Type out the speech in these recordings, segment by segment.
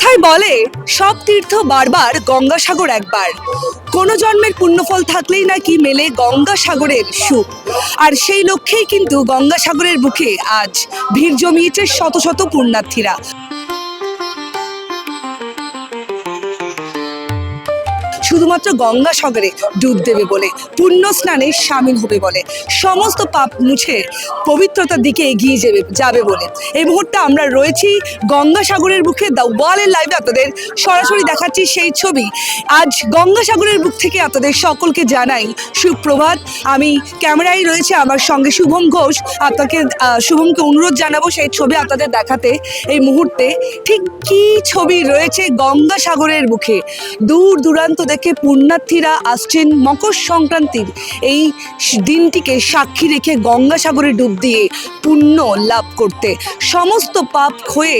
কথায় বলে, সব তীর্থ বারবার গঙ্গাসাগর একবার। কোনো জন্মের পুণ্যফল থাকলেই নাকি মেলে গঙ্গাসাগরের সুখ। আর সেই লক্ষ্যেই কিন্তু গঙ্গাসাগরের বুকে আজ ভিড় জমিয়েছে শত শত পুণ্যার্থীরা। শুধুমাত্র গঙ্গাসাগরে ডুব দেবে বলে পুণ্য স্নানে সামিল হবে বলে। সমস্ত পাপ মুছে পবিত্রতার দিকে এগিয়ে যাবে যাবে বলে। এই মুহূর্তে আমরা রয়েছি গঙ্গাসাগরের বুকে। দ্য ওয়ালের লাইভে আপনাদের সরাসরি দেখাচ্ছি সেই ছবি। আজ গঙ্গাসাগরের বুক থেকে আপনাদের সকলকে জানাই সুপ্রভাত। আমি ক্যামেরায় রয়েছে আমার সঙ্গে শুভম ঘোষ। আপনাকে শুভমকে অনুরোধ জানাব সেই ছবি আপনাদের দেখাতে। এই মুহূর্তে ঠিক কি ছবি রয়েছে গঙ্গাসাগরের বুকে? দূর দূরান্ত থেকে পুণ্যার্থীরা আসছেন মকর সংক্রান্তির। এই দিনটিকে সাক্ষী রেখে গঙ্গাসাগরে ডুব দিয়ে পুণ্য লাভ করতে সমস্ত পাপ ক্ষয়ে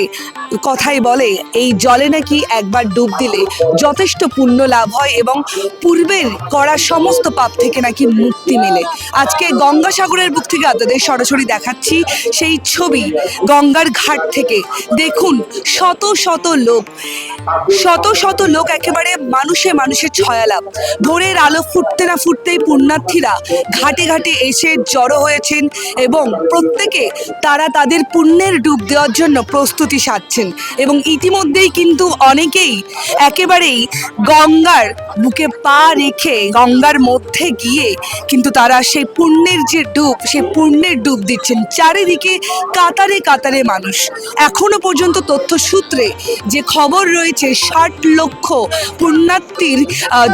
কথাই বলে, এই জলে নাকি একবার ডুব দিলে যথেষ্ট পুণ্য লাভ হয় এবং পূর্বের করা সমস্ত পাপ থেকে নাকি মুক্তি মেলে। আজকে গঙ্গাসাগরের বুক থেকে আপনাদের সরাসরি দেখাচ্ছি সেই ছবি গঙ্গার ঘাট থেকে। দেখুন, শত শত লোক, শত শত লোক একেবারে মানুষে মানুষে মানুষের ছয়ালাভ ভোরের আলো ফুটতে না ফুটতেই পুণ্যার্থীরা ঘাটে ঘাটে এসে জড়ো হয়েছেন এবং প্রত্যেকে তারা তাদের পুণ্যের ডুব দেওয়ার জন্য প্রস্তুতি সারছেন। এবং ইতিমধ্যেই কিন্তু অনেকেই একেবারেই গঙ্গার বুকে পা রেখে গঙ্গার মধ্যে গিয়ে কিন্তু তারা সেই পুণ্যের যে ডুব, সেই পুণ্যের ডুব দিচ্ছেন চারিদিকে কাতারে কাতারে মানুষ। এখনও পর্যন্ত তথ্য সূত্রে যে খবর রয়েছে, ষাট লক্ষ পুণ্যার্থীর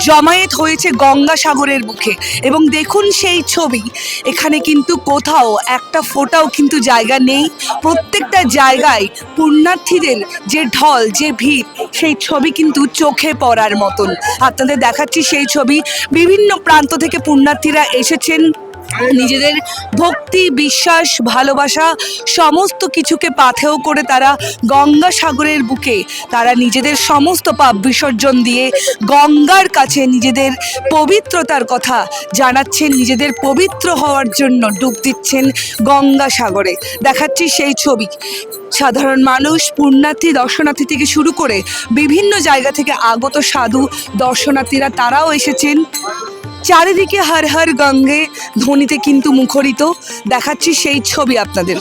জমায়েত হয়েছে গঙ্গাসাগরের বুকে। এবং দেখুন সেই ছবি, এখানে কিন্তু কোথাও একটা ফোটাও কিন্তু জায়গা নেই। প্রত্যেকটা জায়গায় পুণ্যার্থীদের যে ঢল, যে ভিড়, সেই ছবি কিন্তু চোখে পড়ার মতন। আপনাদের দেখাচ্ছি সেই ছবি। বিভিন্ন প্রান্ত থেকে পুণ্যার্থীরা এসেছেন। নিজেদের ভক্তি, বিশ্বাস, ভালোবাসা, সমস্ত কিছুকে পাথেয় করে তারা গঙ্গা সাগরের বুকে তারা নিজেদের সমস্ত পাপ বিসর্জন দিয়ে গঙ্গার কাছে নিজেদের পবিত্রতার কথা জানাচ্ছেন, নিজেদের পবিত্র হওয়ার জন্য ডুব দিচ্ছেন গঙ্গা সাগরে। দেখাচ্ছি সেই ছবি। সাধারণ মানুষ, পুণ্যার্থী, দর্শনার্থী থেকে শুরু করে বিভিন্ন জায়গা থেকে আগত সাধু, দর্শনার্থীরা, তারাও এসেছেন। চারিদিকে হর হর গঙ্গে ধ্বনিতে কিন্তু মুখরিত। দেখাচ্ছি সেই ছবি আপনাদের।